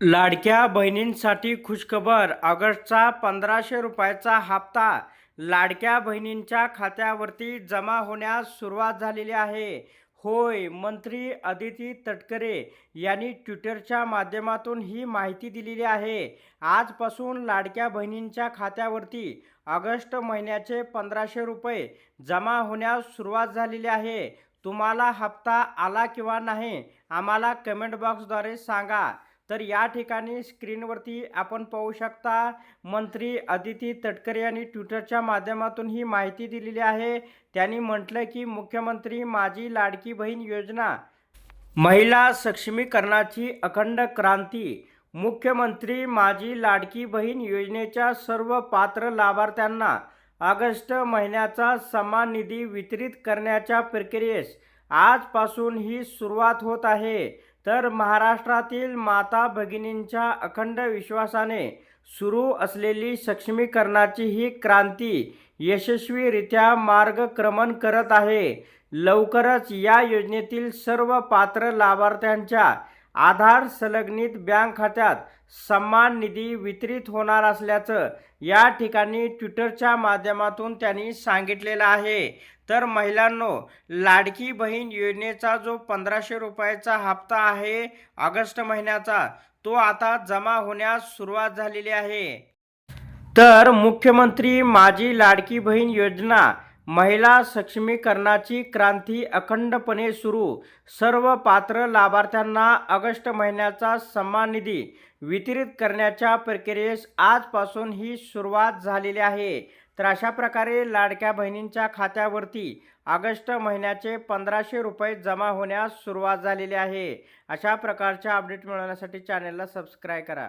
लाडक्या बहिणींसाठी खुशखबर. ऑगस्टचा पंधराशे रुपयाचा हप्ता लाडक्या बहिणींच्या खात्यावरती जमा होण्यास सुरुवात झालेली आहे. होय मंत्री अदिती तटकरे यांनी ट्विटरच्या माध्यमातून ही माहिती दिलेली आहे. आजपासून लाडक्या बहिणींच्या खात्यावरती ऑगस्ट महिन्याचे पंधराशे रुपये जमा होण्यास सुरुवात झालेली आहे. तुम्हाला हप्ता आला किंवा नाही आम्हाला कमेंट बॉक्सद्वारे सांगा. तर या ठिकाणी स्क्रीनवरती आपण पाहू शकता मंत्री अदिती तटकरे यांनी ट्विटरच्या माध्यमातून ही माहिती दिलेली आहे. त्यांनी म्हटलं की मुख्यमंत्री माझी लाडकी बहीण योजना महिला सक्षमीकरणाची अखंड क्रांती मुख्यमंत्री माझी लाडकी बहीण योजनेच्या सर्व पात्र लाभार्थ्यांना ऑगस्ट महिन्याचा समान निधी वितरित करण्याच्या प्रक्रियेस आजपासून ही सुरुवात होत आहे. तर महाराष्ट्रातील माता भगिनींच्या अखंड विश्वासाने सुरू असलेली सक्षमीकरणाची ही क्रांती यशस्वीरित्या मार्गक्रमण करत आहे. लवकरच या योजनेतील सर्व पात्र लाभार्थ्यांच्या आधार संलग्नित बँक खात्यात सन्मान निधी वितरित होणार असल्याचं या ठिकाणी ट्विटरच्या माध्यमातून त्यांनी सांगितलेलं आहे. तर महिलांनो लाडकी बहीण योजनेचा जो पंधराशे रुपयाचा हप्ता आहे ऑगस्ट महिन्याचा तो आता जमा होण्यास सुरुवात झालेली आहे. तर मुख्यमंत्री माझी लाडकी बहीण योजना महिला सक्षमीकरणाची क्रांती अखंडपणे सुरू सर्व पात्र लाभार्थ्यांना ऑगस्ट महिन्याचा सन्मान निधी वितरित करण्याच्या प्रक्रियेस आजपासून ही सुरुवात झालेली आहे. तर अशा प्रकारे लाडक्या बहिणींच्या खात्यावरती ऑगस्ट महिन्याचे पंधराशे रुपये जमा होण्यास सुरुवात झालेली आहे. अशा प्रकारच्या अपडेट मिळवण्यासाठी चॅनलला सबस्क्राईब करा.